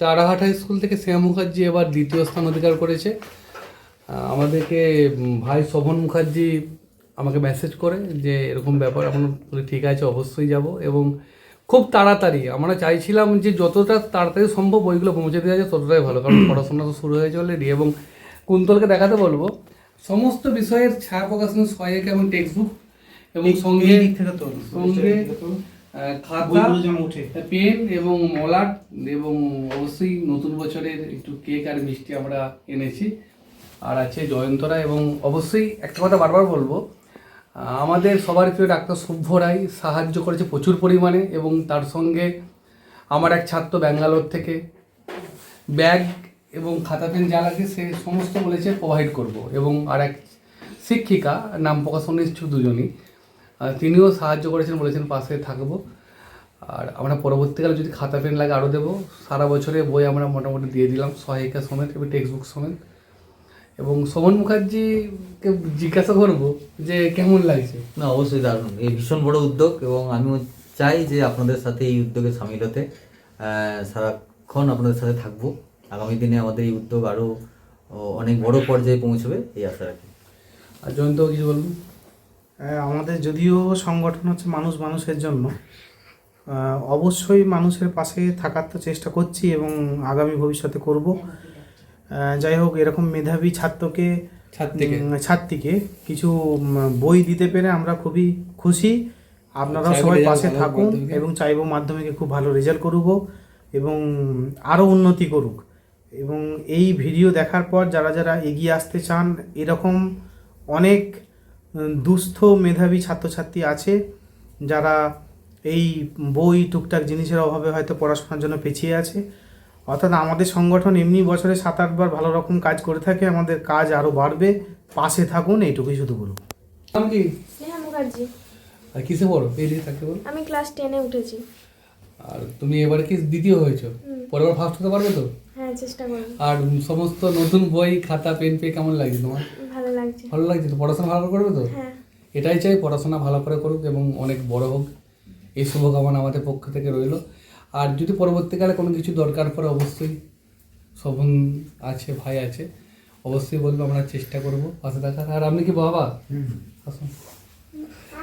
তারাহাট high school থেকে শ্যাম মুখার্জি এবার দ্বিতীয় স্থান অধিকার করেছে। আমাদেরকে ভাই শোভন মুখার্জি আমাকে মেসেজ করে যে এরকম ব্যাপার এখন ঠিক আছে অবশ্যই যাব। এবং খুব তাড়াতাড়ি আমরা চাইছিলাম যে যতটা তাড়াতাড়ি সম্ভব বইগুলো পৌঁছে দেওয়া যায় ততটাই ভালো। কারণ পড়াশোনা তো শুরু হয়েছে অলরেডি এবং কুন্তলকে দেখাতে বলব সমস্ত বিষয়ের ছায়া প্রকাশন সহায়ক এবং টেক্সট বুক এবং সঙ্গে সঙ্গে খাতা পেন এবং মলাট এবং অবশ্যই নতুন বছরের একটু কেক আর মিষ্টি আমরা এনেছি। আর আছে জয়ন্তরা এবং অবশ্যই একটা কথা বারবার বলব আমাদের সবার প্রিয় ডাক্তার শুভ্য রায় সাহায্য করেছে প্রচুর পরিমাণে এবং তার সঙ্গে আমার এক ছাত্র ব্যাঙ্গালোর থেকে ব্যাগ এবং খাতা পেন যা লাগে সে সমস্ত বলেছে প্রোভাইড করব। এবং আর এক শিক্ষিকা নাম প্রকাশ ইচ্ছুক দুজনই। তিনিও সাহায্য করেছেন বলেছেন পাশে থাকব। আর আমরা পরবর্তীকালে যদি খাতা পেন লাগে আরও দেবো। সারা বছরে বই আমরা মোটামুটি দিয়ে দিলাম সহায়িকা সমেত এবং টেক্সট বুক সমেত। এবং শোভন মুখার্জিকে জিজ্ঞাসা করব যে কেমন লাগছে? না অবশ্যই দারুণ। এই ভীষণ বড় উদ্যোগ এবং আমিও চাই যে আপনাদের সাথে এই উদ্যোগে সামিল হতে সারাক্ষণ আপনাদের সাথে থাকব। আগামী দিনে আমাদের এই উদ্যোগ আরও অনেক বড় পর্যায়ে পৌঁছবে এই আশা রাখি। আর জয়ন্ত কিছু বলুন আমাদের যদিও সংগঠন হচ্ছে মানুষ মানুষের জন্য অবশ্যই মানুষের পাশে থাকার তো চেষ্টা করছি এবং আগামী ভবিষ্যতে করব। যাই হোক এরকম মেধাবী ছাত্রকে ছাত্রীকে। কিছু বই দিতে পেরে আমরা খুবই খুশি। আপনারাও সবাই পাশে থাকুন এবং চাইব মাধ্যমিকে খুব ভালো রেজাল্ট করুক এবং আরও উন্নতি করুক। এবং এই ভিডিও দেখার পর যারা যারা এগিয়ে আসতে চান এরকম অনেক দুস্থ মেধাবী ছাত্রছাত্রী আছে যারা এই বই টুকটাক জিনিসের অভাবে হয়তো পড়াশোনার জন্য পেছিয়ে আছে। অর্থাৎ আমাদের সংগঠন এমনি বছরে সাত আটবার ভালো রকম কাজ করে থাকে আমাদের কাজ আরও বাড়বে। পাশে থাকুন এইটুকুই শুধু বলব নাম কি? স্নেহা মুখার্জি। আর কিসে পড়ো? পেয়ে থাকতে বলো। আমি ক্লাস টেনে উঠেছি। আর তুমি এবারে কি দ্বিতীয় হয়েছো? হুম। পরের ফার্স্ট হতে পারবে তো? হ্যাঁ চেষ্টা করব। আর সমস্ত নতুন বই খাতা পেন পেয়ে কেমন লাগছে তোমার? লাগছে। ভালো লাগছে তো? পড়াশোনা ভালো করে করবে তো? হ্যাঁ। এটাই চাই পড়াশোনা ভালো করে করুক এবং অনেক বড় হোক। এই শুভকামনা আমাদের পক্ষ থেকে রইল। আর যদি পরবর্তীকালে কোনো কিছু দরকার পড়ে অবশ্যই শোভন আছে ভাই আছে অবশ্যই বলব আমরা চেষ্টা করব। পাশে থাকার আর আপনি কি বাবা? আসুন।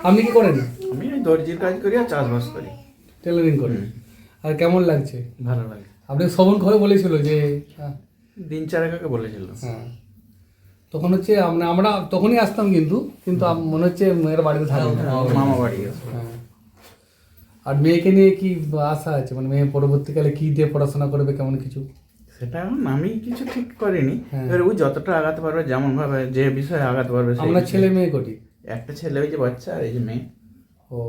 আপনি কি করেন? আমি দর্জির কাজ করি আর চাষবাস করি। টেলারিং করেন? আর কেমন লাগছে? ভালো লাগে। আপনি শোভন ঘরে বলেছিল যে হ্যাঁ, দিন চারেক আগে বলেছিল হ্যাঁ। তখন হচ্ছে আমরা আমরা তখনই আসতাম কিন্তু কিন্তু মনে হচ্ছে মেয়ের বাড়িতে থাকবে না। মামা বাড়ি হ্যাঁ। আর মেয়েকে নিয়ে কি আশা আছে? মানে মেয়ে পরবর্তীকালে কি দিয়ে পড়াশোনা করবে কেমন কিছু? সেটা আমি কিছু ঠিক করিনি। হ্যাঁ। এবার ও যতটা আগাতে পারবে যেমন ভাবে যে বিষয়ে আগাতে পারবে আমরা ছেলে মেয়ে করি একটা ছেলে ওই যে বাচ্চা আর এই যে মেয়ে। ও।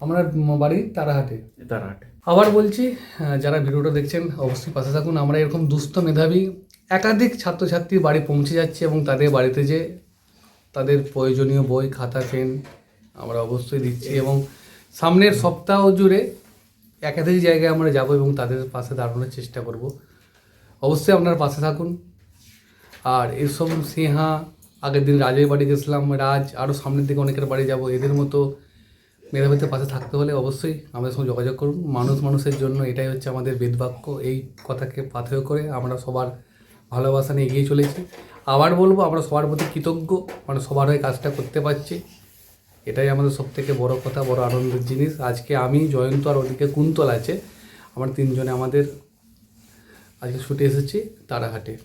আমরা বাড়ি তারাহাটে। তার হাটে আবার বলছি যারা ভিডিওটা দেখছেন অবশ্যই পাশে থাকুন। আমরা এরকম দুস্থ মেধাবী একাধিক ছাত্রছাত্রী বাড়ি পৌঁছে যাচ্ছে এবং তাদের বাড়িতে যে তাদের প্রয়োজনীয় বই, খাতা, পেন আমরা অবশ্যই দিচ্ছি এবং সামনের সপ্তাহ জুড়ে একাধিক জায়গায় আমরা যাব এবং তাদের পাশে দাঁড়ানোর চেষ্টা করব। অবশ্যই আপনারা পাশে থাকুন। আর এসব সিংহা আগের দিন রাজের বাড়ি গেছিলাম, রাজ আরও সামনের দিকে অনেকের বাড়ি যাব। এদের মতো মেধাবীদের পাশে থাকতে হলে অবশ্যই আমাদের সঙ্গে যোগাযোগ করুন। মানুষ মানুষের জন্য এটাই হচ্ছে আমাদের বেদবাক্য। এই কথাকে পাথেয় করে আমরা সবার ভালোবাসা নিয়ে এগিয়ে চলেছি। আবার বলব, আমরা সবার প্রতি কৃতজ্ঞ। মানে সবার হয়ে কাজটা করতে পারছি। এটাই আমাদের সব থেকে বড় কথা, বড় আনন্দের জিনিস। আজকে আমি, জয়ন্ত আর ওদিকে কুন্তল আছে। আমার তিনজনে আমাদের আজকে ছুটে এসেছি তারাহাটে।